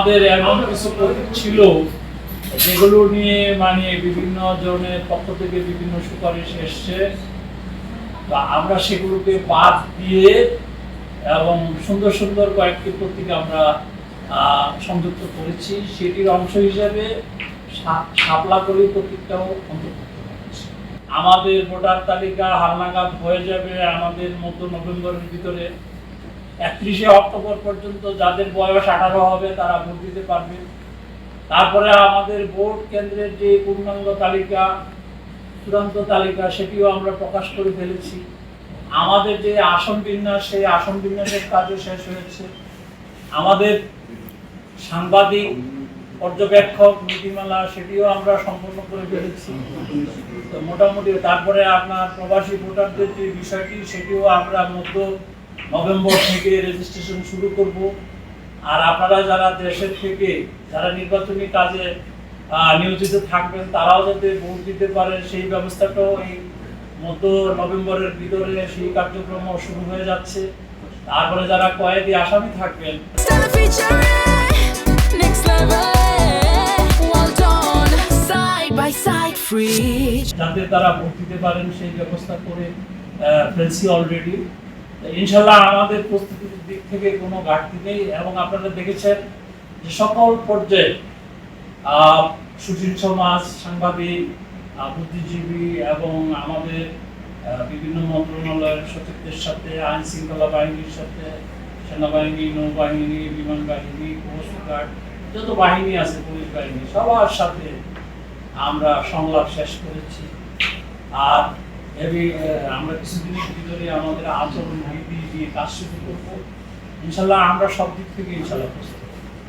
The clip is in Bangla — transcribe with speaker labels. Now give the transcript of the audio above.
Speaker 1: আমাদের এমন কিছু প্রতীক ছিল যেগুলো নিয়ে মানে বিভিন্ন জনের পক্ষ থেকে বিভিন্ন সুপারিশ এসছে। বা আমরা সেগুলোকে বাদ দিয়ে এবং সুন্দর সুন্দর কয়েকটি প্রতীক আমরা সংযুক্ত করেছি। সেটির অংশ হিসেবে সা- শাপলা কলি প্রতীকটাও অন্তর্ভুক্ত করেছি। আমাদের ভোটার তালিকা হালনাগাদ হয়ে যাবে আমাদের মতো নভেম্বরের ভিতরে। একত্রিশে অক্টোবর পর্যন্ত যাদের বয়স আঠারো হবে, তারা ভোট দিতে পারবে। তারপরে আমাদের ভোট কেন্দ্রের যে পূর্ণাঙ্গ তালিকা, চূড়ান্ত তালিকা, সেটিও আমরা প্রকাশ করে ফেলেছি। আমাদের যে আসন বিন্যাস, সেই আসন বিন্যাসের কাজও শেষ হয়েছে। আমাদের সাংবাদিক, পর্যবেক্ষক, নীতিমালা, সেটিও আমরা সম্পন্ন করে ফেলেছি। তো মোটামুটি তারপরে আপনার প্রবাসী ভোটারদের যে বিষয়টি, সেটিও আমরা মধ্য নভেম্বর থেকে রেজিস্ট্রেশন শুরু করব। আর আপনারা যারা দেশের থেকে যারা নির্বাচনী কাজে নিয়োজিত থাকবেন তারাও যাতে ভোট দিতে পারে সেই ব্যবস্থাটাও এই মধ্য নভেম্বরের ভিতরে সেই কার্যক্রম শুরু হয়ে যাচ্ছে। তারপরে যারা কয়েদি আসামি থাকবেন. যাতে তারা ভোট দিতে পারেন সেই ব্যবস্থা করে ফেলছি অলরেডি ইনশাল্লাহ আমাদের প্রস্তুতির দিক থেকে কোনো ঘাটতি নেই এবং আপনারা দেখেছেন যে সকল পর্যায়ে সুশীল সমাজ, সাংবাদিক বুদ্ধিজীবী এবং আমাদের বিভিন্ন মন্ত্রণালয়ের সচিবদের সাথে, আইন শৃঙ্খলা বাহিনীর সাথে, সেনাবাহিনী, নৌবাহিনী, বিমান বাহিনী, কোস্ট গার্ড, যত বাহিনী আছে, পুলিশ বাহিনী, সবার সাথে আমরা সংলাপ শেষ করেছি। আর আমরা কিছুদিনের ভিতরে আমাদের আচরণ নীতি দিয়ে কাজ শুরু করব। ইনশাল্লাহ আমরা সব দিক থেকে ইনশাল্লাহ প্রস্তুত।